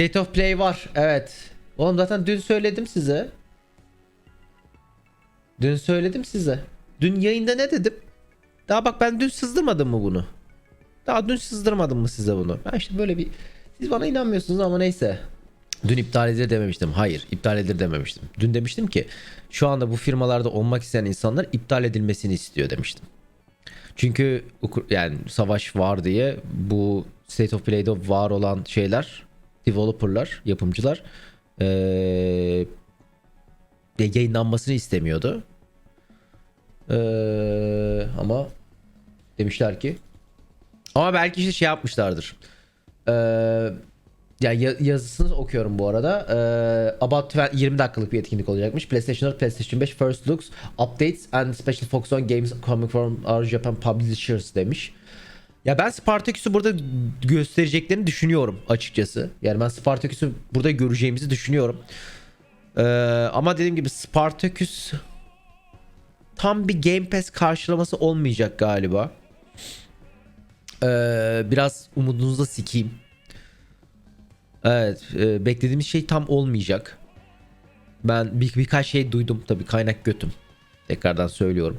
State of Play var. Evet. Oğlum zaten dün söyledim size. Dün söyledim size. Dün yayında ne dedim? Daha bak ben dün sızdırmadım mı bunu? Daha dün sızdırmadım mı size bunu? Ben işte böyle bir... Siz bana inanmıyorsunuz ama neyse. Dün iptal edilir dememiştim. Hayır iptal edilir dememiştim. Dün demiştim ki şu anda bu firmalarda olmak isteyen insanlar iptal edilmesini istiyor demiştim. Çünkü yani savaş var diye bu State of Play'de var olan şeyler, developerlar, yapımcılar eee, yayınlanmasını istemiyordu. Eee, ama demişler ki ama belki işte şey yapmışlardır. Eee yani ya- yazısını okuyorum bu arada. Eee about 20 dakikalık bir etkinlik olacakmış. PlayStation 4, PlayStation 5 First Looks, Updates and Special Focus on Games coming from our Japan Publishers demiş. Ya ben Spartaküs'ü burada göstereceklerini düşünüyorum açıkçası. Yani ben Spartaküs'ü burada göreceğimizi düşünüyorum. Eee, ama dediğim gibi Spartaküs tam bir Game Pass karşılaması olmayacak galiba. Eee, biraz umudunuzu da sikeyim. Evet, e, beklediğimiz şey tam olmayacak. Ben bir, birkaç şey duydum tabii kaynak götüm. Tekrardan söylüyorum.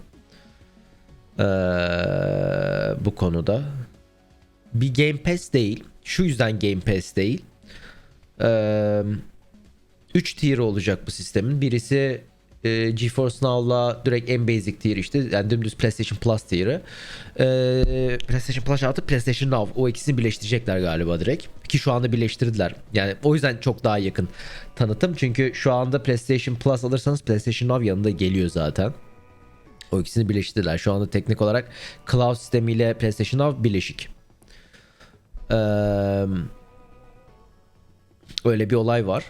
Ee, bu konuda. Bir Game Pass değil. Şu yüzden Game Pass değil. 3 tier olacak bu sistemin. Birisi e, GeForce Now'la direkt en basic tier işte. Yani dümdüz PlayStation Plus tier'ı. Ee, PlayStation Plus artı PlayStation Now. O ikisini birleştirecekler galiba direkt. Ki şu anda birleştirdiler. Yani o yüzden çok daha yakın tanıtım. Çünkü şu anda PlayStation Plus alırsanız PlayStation Now yanında geliyor zaten. O ikisini birleştirdiler. Şu anda teknik olarak cloud sistemiyle PlayStation Now birleşik. Öyle bir olay var.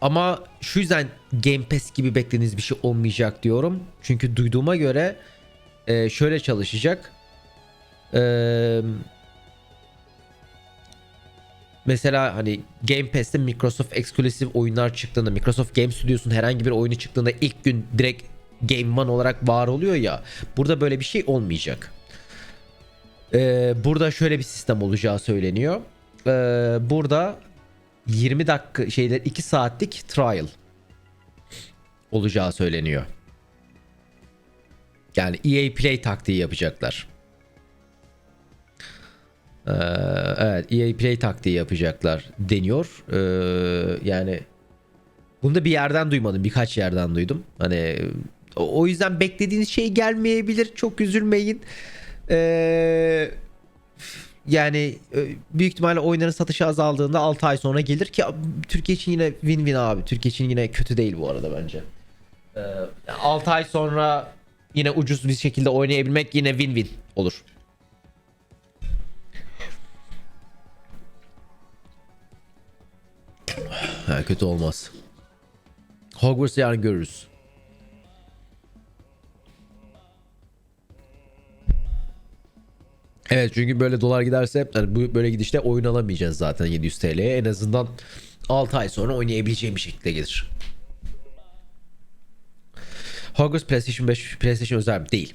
Ama şu yüzden Game Pass gibi beklediğiniz bir şey olmayacak diyorum. Çünkü duyduğuma göre şöyle çalışacak. Ee, mesela hani Game Pass'te Microsoft eksklusif oyunlar çıktığında, Microsoft Game Studios'un herhangi bir oyunu çıktığında ilk gün direkt Game One olarak var oluyor ya. Burada böyle bir şey olmayacak. Ee, burada şöyle bir sistem olacağı söyleniyor. Ee, burada 20 dakika şeyler 2 saatlik trial olacağı söyleniyor. Yani EA Play taktiği yapacaklar. Ee, evet EA Play taktiği yapacaklar deniyor. Ee, yani bunu da bir yerden duymadım. Birkaç yerden duydum. Hani o yüzden beklediğiniz şey gelmeyebilir. Çok üzülmeyin. Ee, yani e, büyük ihtimalle oyunların satışı azaldığında 6 ay sonra gelir ki Türkiye için yine win-win abi. Türkiye için yine kötü değil bu arada bence. Ee, 6 ay sonra yine ucuz bir şekilde oynayabilmek yine win-win olur. Ha, kötü olmaz. Hogwarts'ı yarın görürüz. Evet çünkü böyle dolar giderse yani bu böyle gidişte oyun alamayacağız zaten 700 TL'ye. En azından 6 ay sonra oynayabileceğim bir şekilde gelir. Hogwarts PlayStation 5 PlayStation özel mi? Değil.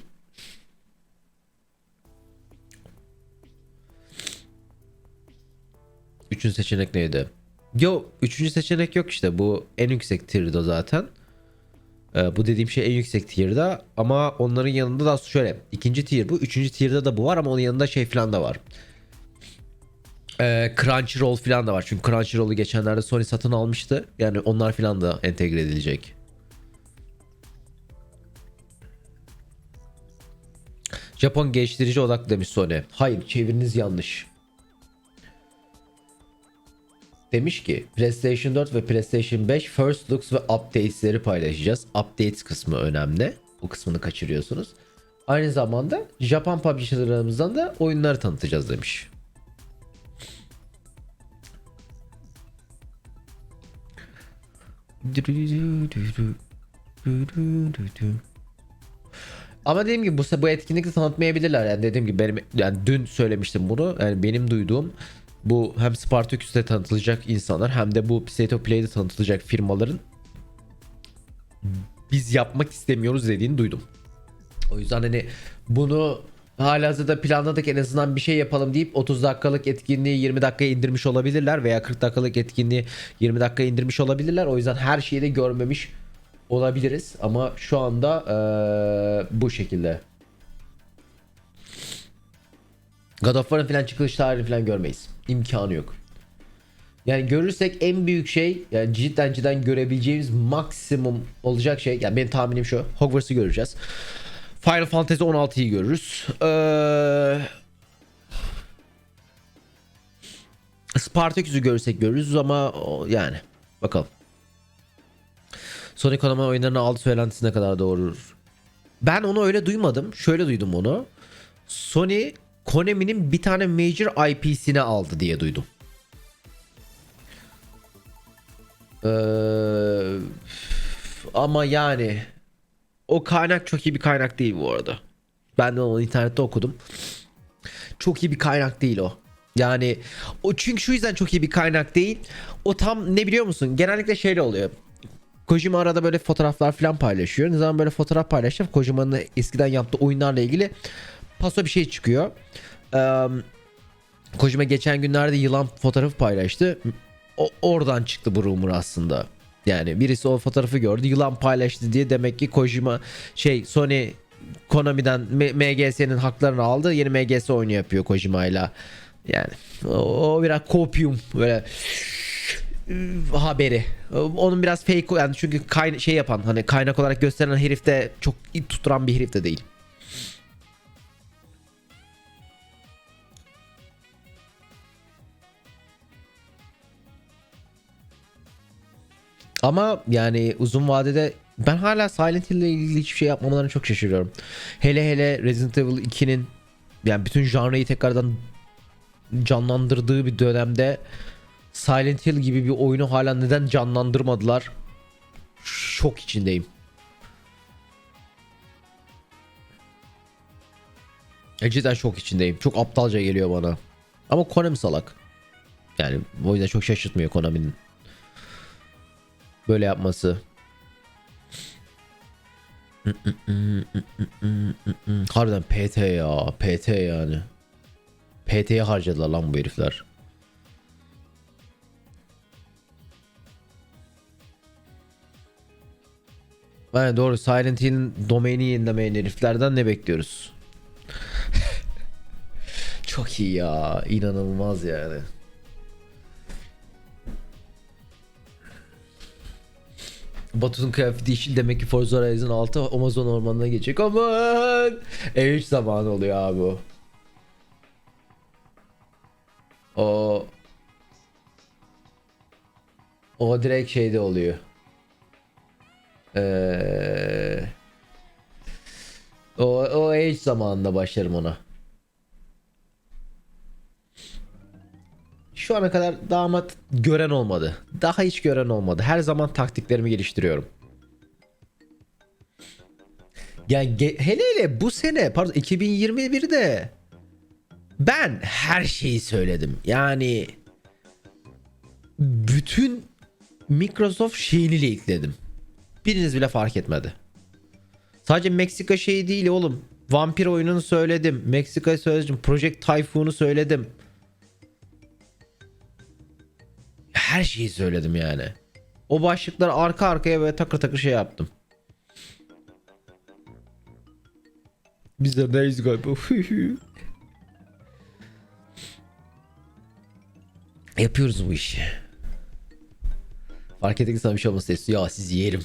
Üçüncü seçenek neydi? Yo üçüncü seçenek yok işte bu en yüksek tier'da zaten. Ee, bu dediğim şey en yüksek tier'da ama onların yanında da şöyle ikinci tier bu üçüncü tier'da da bu var ama onun yanında şey falan da var. Ee, Crunchyroll falan da var çünkü Crunchyroll'u geçenlerde Sony satın almıştı yani onlar falan da entegre edilecek. Japon geliştirici odaklı demiş Sony. Hayır çeviriniz yanlış. Demiş ki PlayStation 4 ve PlayStation 5 First Looks ve Updates'leri paylaşacağız. Updates kısmı önemli. Bu kısmını kaçırıyorsunuz. Aynı zamanda Japon publisherlarımızdan da oyunları tanıtacağız demiş. Ama dediğim gibi bu, bu etkinlikte tanıtmayabilirler. Yani dediğim gibi benim yani dün söylemiştim bunu. Yani benim duyduğum bu hem Spartaküs'te tanıtılacak insanlar hem de bu State of Play'de tanıtılacak firmaların biz yapmak istemiyoruz dediğini duydum. O yüzden hani bunu halihazırda planladık en azından bir şey yapalım deyip 30 dakikalık etkinliği 20 dakikaya indirmiş olabilirler veya 40 dakikalık etkinliği 20 dakikaya indirmiş olabilirler. O yüzden her şeyi de görmemiş olabiliriz ama şu anda eee, bu şekilde. God of War'ın falan çıkış tarihini falan görmeyiz. İmkanı yok. Yani görürsek en büyük şey yani cidden cidden görebileceğimiz maksimum olacak şey yani benim tahminim şu Hogwarts'ı göreceğiz. Final Fantasy 16'yı görürüz. Ee, Spartacus'u görürsek görürüz ama yani bakalım. Sonic Konami oyunlarını aldı söylentisi kadar doğrudur. Ben onu öyle duymadım. Şöyle duydum onu. Sony Konami'nin bir tane major IP'sini aldı diye duydum. Ee, ama yani o kaynak çok iyi bir kaynak değil bu arada. Ben de onu internette okudum. Çok iyi bir kaynak değil o. Yani o çünkü şu yüzden çok iyi bir kaynak değil. O tam ne biliyor musun? Genellikle şeyle oluyor. Kojima arada böyle fotoğraflar falan paylaşıyor. Ne zaman böyle fotoğraf paylaşıyor Kojima'nın eskiden yaptığı oyunlarla ilgili paso bir şey çıkıyor. Ee, Kojima geçen günlerde yılan fotoğrafı paylaştı. O, oradan çıktı bu rumor aslında. Yani birisi o fotoğrafı gördü. Yılan paylaştı diye demek ki Kojima şey Sony Konami'den MGS'nin haklarını aldı. Yeni MGS oyunu yapıyor Kojima'yla. Yani o, o biraz kopyum böyle haberi. Onun biraz fake yani çünkü kayna- şey yapan hani kaynak olarak gösteren herif de çok tutturan bir herif de değil. Ama yani uzun vadede ben hala Silent Hill ile ilgili hiçbir şey yapmamalarını çok şaşırıyorum. Hele hele Resident Evil 2'nin yani bütün janrayı tekrardan canlandırdığı bir dönemde Silent Hill gibi bir oyunu hala neden canlandırmadılar? Şok içindeyim. E, cidden şok içindeyim. Çok aptalca geliyor bana. Ama Konami salak. Yani o yüzden çok şaşırtmıyor Konami'nin böyle yapması. Harbiden PT ya. PT yani. PT'ye harcadılar lan bu herifler. Yani doğru Silent Hill'in domaini yenilemeyen heriflerden ne bekliyoruz? Çok iyi ya. inanılmaz yani. Batu'nun kıyafeti yeşil demek ki Forza Horizon 6 Amazon ormanına geçecek. Aman! E3 zamanı oluyor abi o. O o direkt şeyde oluyor. Ee, o o age zamanında başlarım ona. Şu ana kadar damat gören olmadı. Daha hiç gören olmadı. Her zaman taktiklerimi geliştiriyorum. Yani hele hele bu sene pardon 2021'de ben her şeyi söyledim. Yani bütün Microsoft şeyini leakledim. Biriniz bile fark etmedi. Sadece Meksika şeyi değil oğlum. Vampir oyununu söyledim. Meksika'yı söyledim. Project Typhoon'u söyledim. Her şeyi söyledim yani. O başlıkları arka arkaya böyle takır takır şey yaptım. Biz de neyiz galiba. Yapıyoruz bu işi. Fark ettik sana bir şey olması istiyor. Ya siz yerim.